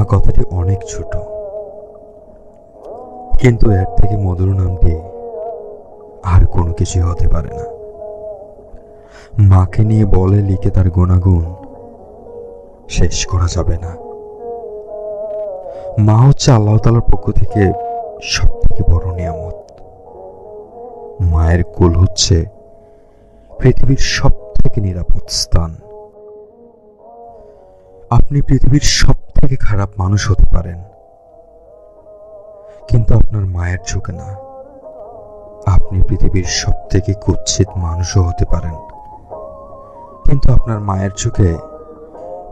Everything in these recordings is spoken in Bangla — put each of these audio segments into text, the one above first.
মা কথাটি অনেক ছোট। কিন্তু এর থেকে মধুর নামটি আর কোনো কিছু হতে পারে না। মাকে নিয়ে বলে লিখে তার গুণাগুণ শেষ করা যাবে না। মা হচ্ছে আল্লাহ তালার পক্ষ থেকে সব থেকে বড় নিয়ামত। মায়ের কোল হচ্ছে পৃথিবীর সব থেকে নিরাপদ স্থান। আপনি পৃথিবীর সব থেকে খারাপ মানুষ হতে পারেন। কিন্তু আপনার মায়ের চোখে না। আপনি পৃথিবীর সব থেকে কুৎসিত মানুষও হতে পারেন। কিন্তু আপনার মায়ের চোখে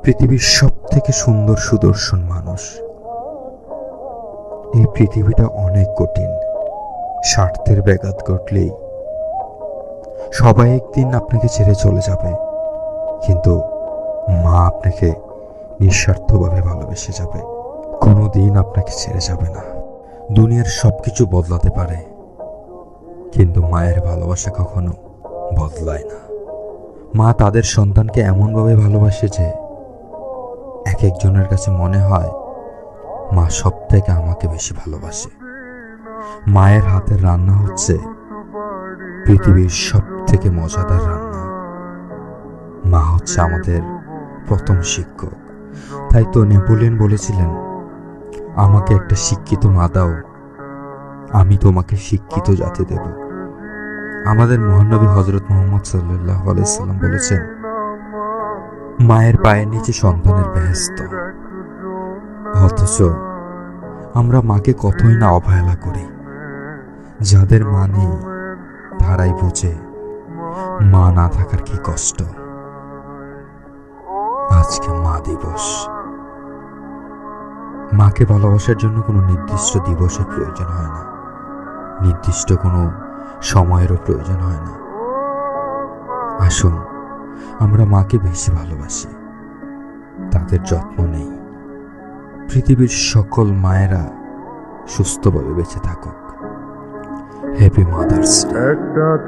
পৃথিবীর সব থেকে সুন্দর সুদর্শন মানুষ। এই পৃথিবীটা অনেক কঠিন। স্বার্থের ব্যাঘাত ঘটলেই সবাই একদিন আপনাকে ছেড়ে চলে যাবে। কিন্তু মা আপনাকে নিঃস্বার্থভাবে ভালোবেসে যাবে। কোনো দিন আপনাকে ছেড়ে যাবে না। দুনিয়ার সব কিছু বদলাতে পারে। কিন্তু মায়ের ভালোবাসা কখনো বদলায় না। মা তাদের সন্তানকে এমনভাবে ভালোবাসে যে, এক একজনের কাছে মনে হয়, মা সব থেকে আমাকে বেশি ভালোবাসে। মায়ের হাতের রান্না হচ্ছে পৃথিবীর সব থেকে মজাদার রান্না। মা হচ্ছে আমাদের প্রথম শিক্ষক। তাই তো নেপোলিয়ন বলেছিলেন, আমাকে একটা শিক্ষিত মা দাও, আমি তোমাকে শিক্ষিত জাতি দেব। আমাদের মহানবী হজরত মোহাম্মদ সাল্লাহ আলাইসাল্লাম বলেছেন, মায়ের পায়ের নিচে সন্তানের ব্যস্ত অথচ আমরা মাকে কতই না অবহেলা করি। যাদের মা নেই, তারাই বুঝে মা না থাকার কি কষ্ট। আজকে মা দিবস। মাকে ভালোবাসার জন্য কোনো নির্দিষ্ট দিবসের প্রয়োজন হয় না। নির্দিষ্ট কোনো সময়েরও প্রয়োজন হয় না। আসুন, আমরা মাকে বেশি ভালোবাসি। তাদের যত্ন নেই। পৃথিবীর সকল মায়েরা সুস্থভাবে বেঁচে থাকুক। হ্যাপি মাদার্স একটা